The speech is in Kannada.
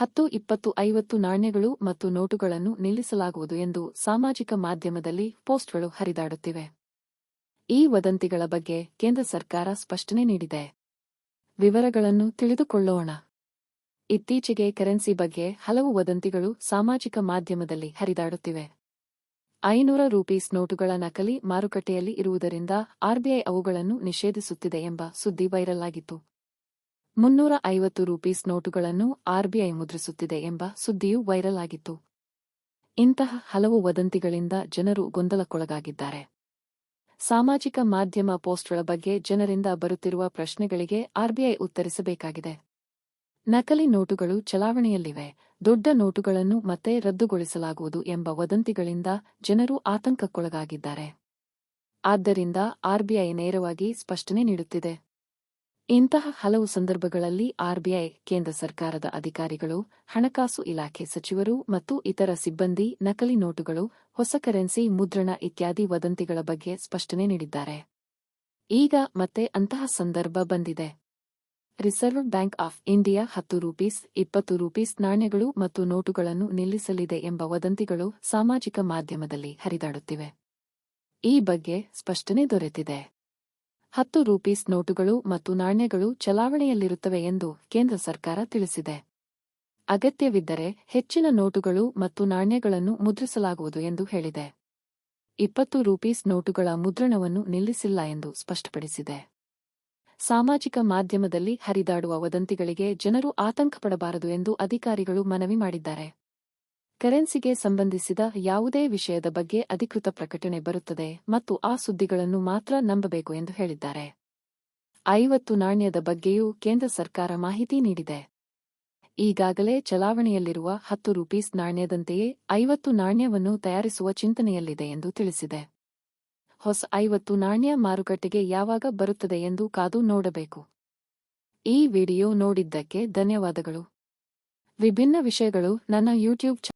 ಹತ್ತು, ಇಪ್ಪತ್ತು, ಐವತ್ತು ನಾಣ್ಯಗಳು ಮತ್ತು ನೋಟುಗಳನ್ನು ನಿಲ್ಲಿಸಲಾಗುವುದು ಎಂದು ಸಾಮಾಜಿಕ ಮಾಧ್ಯಮದಲ್ಲಿ ಪೋಸ್ಟ್ಗಳು ಹರಿದಾಡುತ್ತಿವೆ. ಈ ವದಂತಿಗಳ ಬಗ್ಗೆ ಕೇಂದ್ರ ಸರ್ಕಾರ ಸ್ಪಷ್ಟನೆ ನೀಡಿದೆ. ವಿವರಗಳನ್ನು ತಿಳಿದುಕೊಳ್ಳೋಣ. ಇತ್ತೀಚೆಗೆ ಕರೆನ್ಸಿ ಬಗ್ಗೆ ಹಲವು ವದಂತಿಗಳು ಸಾಮಾಜಿಕ ಮಾಧ್ಯಮದಲ್ಲಿ ಹರಿದಾಡುತ್ತಿವೆ. ಐನೂರ ರೂಪೀಸ್ ನೋಟುಗಳ ನಕಲಿ ಮಾರುಕಟ್ಟೆಯಲ್ಲಿ ಇರುವುದರಿಂದ ಆರ್ಬಿಐ ಅವುಗಳನ್ನು ನಿಷೇಧಿಸುತ್ತಿದೆ ಎಂಬ ಸುದ್ದಿ ವೈರಲ್ ಆಗಿತ್ತು. ಮುನ್ನೂರ ಐವತ್ತು ರೂಪೀಸ್ ನೋಟುಗಳನ್ನು ಆರ್ಬಿಐ ಮುದ್ರಿಸುತ್ತಿದೆ ಎಂಬ ಸುದ್ದಿಯೂ ವೈರಲ್ ಆಗಿತ್ತು. ಇಂತಹ ಹಲವು ವದಂತಿಗಳಿಂದ ಜನರು ಗೊಂದಲಕ್ಕೊಳಗಾಗಿದ್ದಾರೆ. ಸಾಮಾಜಿಕ ಮಾಧ್ಯಮ ಪೋಸ್ಟ್ಗಳ ಬಗ್ಗೆ ಜನರಿಂದ ಬರುತ್ತಿರುವ ಪ್ರಶ್ನೆಗಳಿಗೆ ಆರ್ಬಿಐ ಉತ್ತರಿಸಬೇಕಾಗಿದೆ. ನಕಲಿ ನೋಟುಗಳು ಚಲಾವಣೆಯಲ್ಲಿವೆ. ದೊಡ್ಡ ನೋಟುಗಳನ್ನು ಮತ್ತೆ ರದ್ದುಗೊಳಿಸಲಾಗುವುದು ಎಂಬ ವದಂತಿಗಳಿಂದ ಜನರು ಆತಂಕಕ್ಕೊಳಗಾಗಿದ್ದಾರೆ. ಆದ್ದರಿಂದ ಆರ್ಬಿಐ ನೇರವಾಗಿ ಸ್ಪಷ್ಟನೆ ನೀಡುತ್ತಿದೆ. ಇಂತಹ ಹಲವು ಸಂದರ್ಭಗಳಲ್ಲಿ ಆರ್ಬಿಐ, ಕೇಂದ್ರ ಸರ್ಕಾರದ ಅಧಿಕಾರಿಗಳು, ಹಣಕಾಸು ಇಲಾಖೆ ಸಚಿವರು ಮತ್ತು ಇತರ ಸಿಬ್ಬಂದಿ, ನಕಲಿ ನೋಟುಗಳು, ಹೊಸ ಕರೆನ್ಸಿ, ಮುದ್ರಣ ಇತ್ಯಾದಿ ವದಂತಿಗಳ ಬಗ್ಗೆ ಸ್ಪಷ್ಟನೆ ನೀಡಿದ್ದಾರೆ. ಈಗ ಮತ್ತೆ ಅಂತಹ ಸಂದರ್ಭ ಬಂದಿದೆ. ರಿಸರ್ವ್ ಬ್ಯಾಂಕ್ ಆಫ್ ಇಂಡಿಯಾ ಹತ್ತು ರೂಪೀಸ್, ಇಪ್ಪತ್ತು ರೂಪೀಸ್ ನಾಣ್ಯಗಳು ಮತ್ತು ನೋಟುಗಳನ್ನು ನಿಲ್ಲಿಸಲಿದೆ ಎಂಬ ವದಂತಿಗಳು ಸಾಮಾಜಿಕ ಮಾಧ್ಯಮದಲ್ಲಿ ಹರಿದಾಡುತ್ತಿವೆ. ಈ ಬಗ್ಗೆ ಸ್ಪಷ್ಟನೆ ದೊರೆತಿದೆ. ಹತ್ತು ರೂಪೀಸ್ ನೋಟುಗಳು ಮತ್ತು ನಾಣ್ಯಗಳು ಚಲಾವಣೆಯಲ್ಲಿರುತ್ತವೆ ಎಂದು ಕೇಂದ್ರ ಸರ್ಕಾರ ತಿಳಿಸಿದೆ. ಅಗತ್ಯವಿದ್ದರೆ ಹೆಚ್ಚಿನ ನೋಟುಗಳು ಮತ್ತು ನಾಣ್ಯಗಳನ್ನು ಮುದ್ರಿಸಲಾಗುವುದು ಎಂದು ಹೇಳಿದೆ. ಇಪ್ಪತ್ತು ರೂಪೀಸ್ ನೋಟುಗಳ ಮುದ್ರಣವನ್ನು ನಿಲ್ಲಿಸಿಲ್ಲ ಎಂದು ಸ್ಪಷ್ಟಪಡಿಸಿದೆ. ಸಾಮಾಜಿಕ ಮಾಧ್ಯಮದಲ್ಲಿ ಹರಿದಾಡುವ ವದಂತಿಗಳಿಗೆ ಜನರು ಆತಂಕಪಡಬಾರದು ಎಂದು ಅಧಿಕಾರಿಗಳು ಮನವಿ ಮಾಡಿದ್ದಾರೆ. ಕರೆನ್ಸಿಗೆ ಸಂಬಂಧಿಸಿದ ಯಾವುದೇ ವಿಷಯದ ಬಗ್ಗೆ ಅಧಿಕೃತ ಪ್ರಕಟಣೆ ಬರುತ್ತದೆ ಮತ್ತು ಆ ಸುದ್ದಿಗಳನ್ನು ಮಾತ್ರ ನಂಬಬೇಕು ಎಂದು ಹೇಳಿದ್ದಾರೆ. ಐವತ್ತು ನಾಣ್ಯದ ಬಗ್ಗೆಯೂ ಕೇಂದ್ರ ಸರ್ಕಾರ ಮಾಹಿತಿ ನೀಡಿದೆ. ಈಗಾಗಲೇ ಚಲಾವಣೆಯಲ್ಲಿರುವ ಹತ್ತು ರೂಪೀಸ್ ನಾಣ್ಯದಂತೆಯೇ ಐವತ್ತು ನಾಣ್ಯವನ್ನು ತಯಾರಿಸುವ ಚಿಂತನೆಯಲ್ಲಿದೆ ಎಂದು ತಿಳಿಸಿದೆ. ಹೊಸ ಐವತ್ತು ನಾಣ್ಯ ಮಾರುಕಟ್ಟೆಗೆ ಯಾವಾಗ ಬರುತ್ತದೆ ಎಂದು ಕಾದು ನೋಡಬೇಕು. ಈ ವಿಡಿಯೋ ನೋಡಿದ್ದಕ್ಕೆ ಧನ್ಯವಾದಗಳು. ವಿಭಿನ್ನ ವಿಷಯಗಳು ನನ್ನ ಯೂಟ್ಯೂಬ್